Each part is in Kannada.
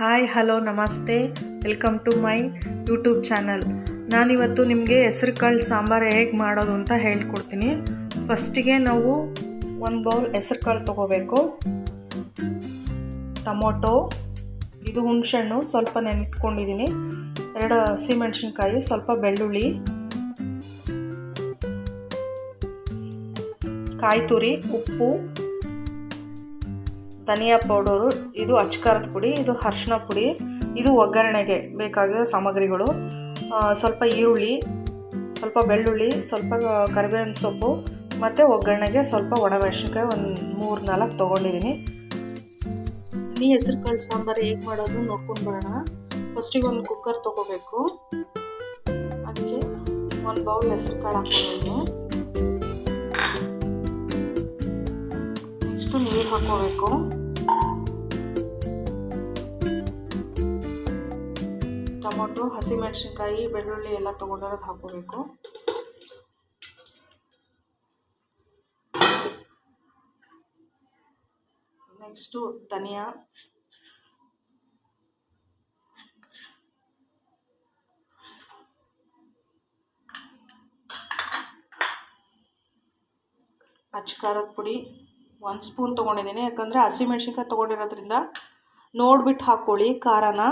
ಹಾಯ್, ಹಲೋ, ನಮಸ್ತೆ. Welcome to my YouTube channel. ನಾನಿವತ್ತು ನಿಮಗೆ ಹೆಸರು ಕಾಳು ಸಾಂಬಾರು ಹೇಗೆ ಮಾಡೋದು ಅಂತ ಹೇಳ್ಕೊಡ್ತೀನಿ. ಫಸ್ಟಿಗೆ ನಾವು ಒಂದು ಬೌಲ್ ಹೆಸರು ಕಾಳು ತೊಗೋಬೇಕು. ಟೊಮೊಟೊ, ಇದು ಹುಣಸೆಹಣ್ಣು, ಸ್ವಲ್ಪ ನೆನಿಟ್ಕೊಂಡಿದ್ದೀನಿ ಎರಡು ಹಸಿಮೆಣಸಿನ್ಕಾಯಿ, ಸ್ವಲ್ಪ ಬೆಳ್ಳುಳ್ಳಿ. ಕಾಯಿ ತುರಿ, ಉಪ್ಪು. ಧನಿಯಾ ಪೌಡರು, ಇದು ಅಚ್ಕಾರದ ಪುಡಿ, ಇದು ಅರ್ಶಿನ ಪುಡಿ, ಇದು ಒಗ್ಗರಣೆಗೆ ಬೇಕಾಗಿರೋ ಸಾಮಗ್ರಿಗಳು. ಸ್ವಲ್ಪ ಈರುಳ್ಳಿ, ಸ್ವಲ್ಪ ಬೆಳ್ಳುಳ್ಳಿ, ಸ್ವಲ್ಪ ಕರಿಬೇವಿನ ಸೊಪ್ಪು ಮತ್ತು ಒಗ್ಗರಣೆಗೆ ಸ್ವಲ್ಪ ಒಣಮೆಣಸಿನ್ಕಾಯಿ ಒಂದು ಮೂರು ನಾಲ್ಕು ತೊಗೊಂಡಿದ್ದೀನಿ ನೀ ಹೆಸರು ಕಾಳು ಸಾಂಬಾರು ಹೇಗೆ ಮಾಡೋದು ನೋಡ್ಕೊಂಡು ಬರೋಣ. ಫಸ್ಟಿಗೆ ಒಂದು ಕುಕ್ಕರ್ ತೊಗೋಬೇಕು. ಅದಕ್ಕೆ ಒಂದು ಬೌಲ್ ಹೆಸರು ಕಾಳು ಹಾಕ್ಕೊಂಡಿದ್ದೀನಿ ನೆಕ್ಸ್ಟು ನೀರು ಹಾಕೋಬೇಕು ಟೊಮೊಟೊ, ಹಸಿಮೆಣಸಿನ್ಕಾಯಿ, ಬೆಳ್ಳುಳ್ಳಿ ಎಲ್ಲ ತೊಗೊಂಡಿರೋದು ಹಾಕೋಬೇಕು ನೆಕ್ಸ್ಟು ಧನಿಯಾ. ಖಾರದ ಪುಡಿ ಒಂದು ಸ್ಪೂನ್ ತೊಗೊಂಡಿದ್ದೀನಿ. ಯಾಕಂದರೆ ಹಸಿಮೆಣ್ಸಿನ್ಕಾಯಿ ತೊಗೊಂಡಿರೋದ್ರಿಂದ ನೋಡ್ಬಿಟ್ಟು ಹಾಕ್ಕೊಳ್ಳಿ, ಖಾರನ.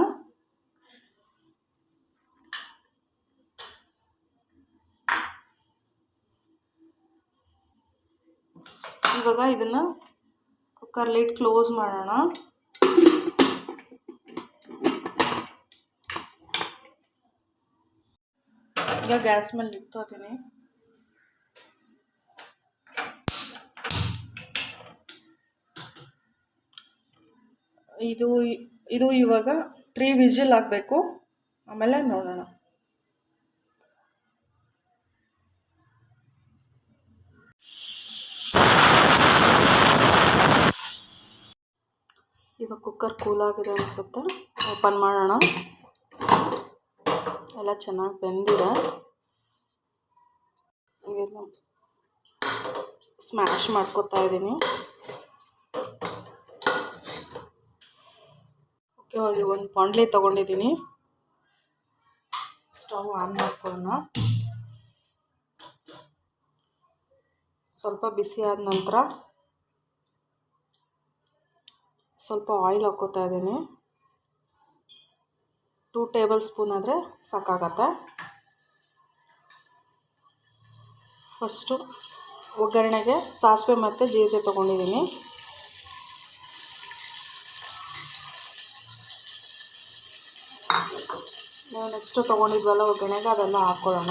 ಇವಾಗ ಇದನ್ನು ಕುಕ್ಕರ್ ಲಿಡ್ ಕ್ಲೋಸ್ ಮಾಡೋಣ. ಈಗ ಗ್ಯಾಸ್ ಮೇಲೆ ಇಟ್ಕೋತೀನಿ. ಇದು ಇದು ಇವಾಗ ತ್ರೀ ವಿಜಿಲ್ ಆಗಬೇಕು ಆಮೇಲೆ ನೋಡೋಣ. ಇವಾಗ ಕುಕ್ಕರ್ ಆಗಿದೆ ಅನಿಸುತ್ತೆ. ಓಪನ್ ಮಾಡೋಣ. ಎಲ್ಲ ಚೆನ್ನಾಗಿ ಬೆಂದಿದೆ. ಸ್ಮ್ಯಾಶ್ ಮಾಡ್ಕೊತಾ ಇದ್ದೀನಿ. ಮುಖ್ಯವಾಗಿ ಒಂದು ಬಾಂಡ್ಲಿ ತೊಗೊಂಡಿದ್ದೀನಿ. ಸ್ಟವ್ ಆನ್ ಮಾಡ್ಕೊಳ್ಳೋಣ. ಸ್ವಲ್ಪ ಬಿಸಿ ಆದ ನಂತರ ಸ್ವಲ್ಪ ಆಯಿಲ್ ಹಾಕ್ಕೋತಾ ಇದ್ದೀನಿ. ಟೂ ಟೇಬಲ್ ಸ್ಪೂನ್ ಆದರೆ ಸಾಕಾಗತ್ತೆ. ಫಸ್ಟು ಒಗ್ಗರಣೆಗೆ ಸಾಸಿವೆ ಮತ್ತು ಜೀರಿಗೆ ತೊಗೊಂಡಿದ್ದೀನಿ. ನಾವು ನೆಕ್ಸ್ಟು ತೊಗೊಂಡಿದ್ವಲ್ಲ ಒಗ್ಗರಣೆಗೆ, ಅದೆಲ್ಲ ಹಾಕ್ಕೊಳ್ಳೋಣ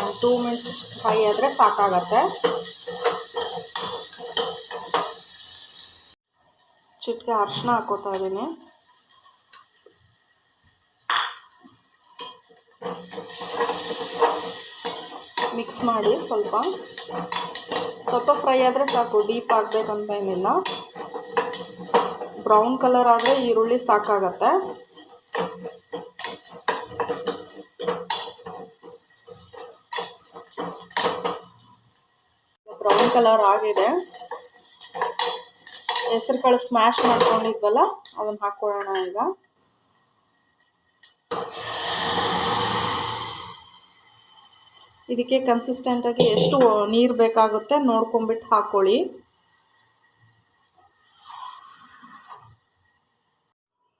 ಒಂದು ಟೂ ಮಿನಿಟ್ಸ್ ಫ್ರೈ ಆದರೆ ಸಾಕಾಗತ್ತೆ. ಚಿಟಿಕೆ ಅರಿಶಿನ ಹಾಕೋತಾ ಇದ್ದೀನಿ ಮಿಕ್ಸ್ ಮಾಡಿ ಸ್ವಲ್ಪ. ಸ್ವಲ್ಪ ಫ್ರೈ ಆದರೆ ಸಾಕು ಡೀಪ್ ಆಗಬೇಕಂತ ಏನಿಲ್ಲ. ಬ್ರೌನ್ ಕಲರ್ ಆದರೆ ಈರುಳ್ಳಿ ಸಾಕಾಗತ್ತೆ. ಬ್ರೌನ್ ಕಲರ್ ಆಗಿದೆ. ಹೆಸರು ಕಾಳು ಸ್ಮ್ಯಾಶ್ ಮಾಡ್ಕೊಂಡಿದ್ವಲ್ಲ ಅದನ್ನ ಹಾಕೊಳ್ಳೋಣ ಈಗ. ಇದಕ್ಕೆ ಕನ್ಸಿಸ್ಟೆಂಟಾಗಿ ಎಷ್ಟು ನೀರು ಬೇಕಾಗುತ್ತೆ ನೋಡ್ಕೊಂಬಿಟ್ಟು ಹಾಕ್ಕೊಳ್ಳಿ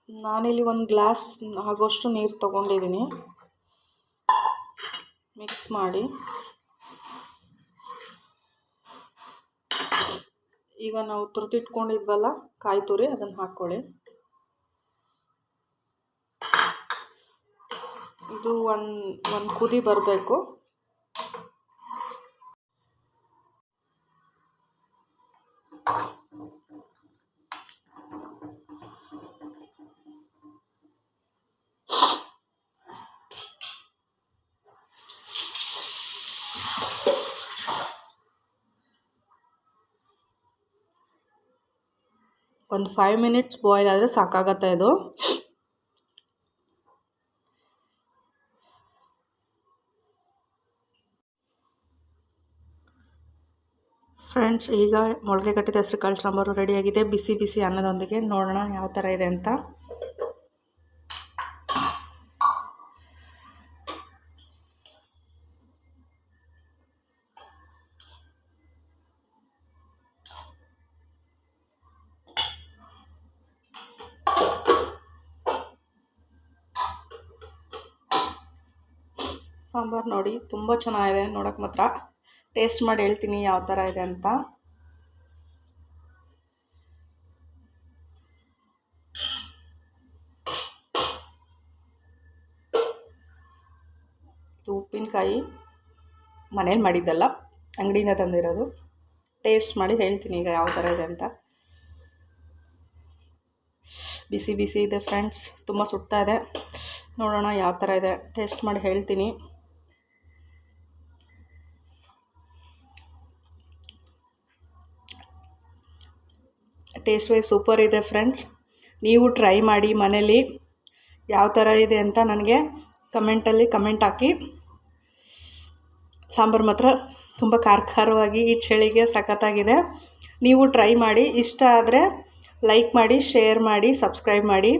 ನಾನಿಲ್ಲಿ ಒಂದು ಗ್ಲಾಸ್ ಆಗೋಷ್ಟು ನೀರು ತಗೊಂಡಿದ್ದೀನಿ ಮಿಕ್ಸ್ ಮಾಡಿ. ಈಗ ನಾವು ತುರ್ದಿಟ್ಕೊಂಡಿದ್ವಲ್ಲ ಕಾಯಿ ತುರಿ ಅದನ್ನ ಹಾಕ್ಕೊಳ್ಳಿ ಇದು ಒಂದು ಒಂದು ಕುದಿ ಬರಬೇಕು. ಒಂದು ಫೈವ್ ಮಿನಿಟ್ಸ್ ಬಾಯ್ಲ್ ಆದರೆ ಸಾಕಾಗತ್ತೆ ಇದು. ಫ್ರೆಂಡ್ಸ್ ಈಗ ಮೊಳಕೆ ಕಟ್ಟಿದ ಹೆಸರು ಕಾಳು ಸಾಂಬಾರು ರೆಡಿಯಾಗಿದೆ ಬಿಸಿ ಬಿಸಿ ಅನ್ನದೊಂದಿಗೆ ನೋಡೋಣ ಯಾವ ಥರ ಇದೆ ಅಂತ. ಸಾಂಬಾರು ನೋಡಿ ತುಂಬ ಚೆನ್ನಾಗಿದೆ, ನೋಡೋಕೆ ಮಾತ್ರ. ಟೇಸ್ಟ್ ಮಾಡಿ ಹೇಳ್ತೀನಿ ಯಾವ ಥರ ಇದೆ ಅಂತ. ಇದು ಉಪ್ಪಿನಕಾಯಿ ಮನೇಲಿ ಮಾಡಿದ್ದಲ್ಲ, ಅಂಗಡಿಯಿಂದ ತಂದಿರೋದು. ಟೇಸ್ಟ್ ಮಾಡಿ ಹೇಳ್ತೀನಿ ಈಗ ಯಾವ ಥರ ಇದೆ ಅಂತ. ಬಿಸಿ ಬಿಸಿ ಇದೆ ಫ್ರೆಂಡ್ಸ್ ತುಂಬ ಸುಡ್ತಾ ಇದೆ. ನೋಡೋಣ ಯಾವ ಥರ ಇದೆ. ಟೇಸ್ಟ್ ಮಾಡಿ ಹೇಳ್ತೀನಿ. ಟೇಸ್ಟ್ ವೈಸ್ ಸೂಪರ್ ಇದೆ ಫ್ರೆಂಡ್ಸ್. ನೀವು ಟ್ರೈ ಮಾಡಿ ಮನೇಲಿ ಯಾವ ಥರ ಇದೆ ಅಂತ ನನಗೆ ಕಮೆಂಟಲ್ಲಿ ಕಮೆಂಟ್ ಹಾಕಿ. ಸಾಂಬಾರು ಮಾತ್ರ ತುಂಬ ಖಾರ ಖಾರವಾಗಿ ಈ ಚಳಿಗೆ ಸಖತ್ತಾಗಿದೆ. ನೀವು ಟ್ರೈ ಮಾಡಿ, ಇಷ್ಟ ಆದರೆ ಲೈಕ್ ಮಾಡಿ, ಶೇರ್ ಮಾಡಿ, ಸಬ್ಸ್ಕ್ರೈಬ್ ಮಾಡಿ.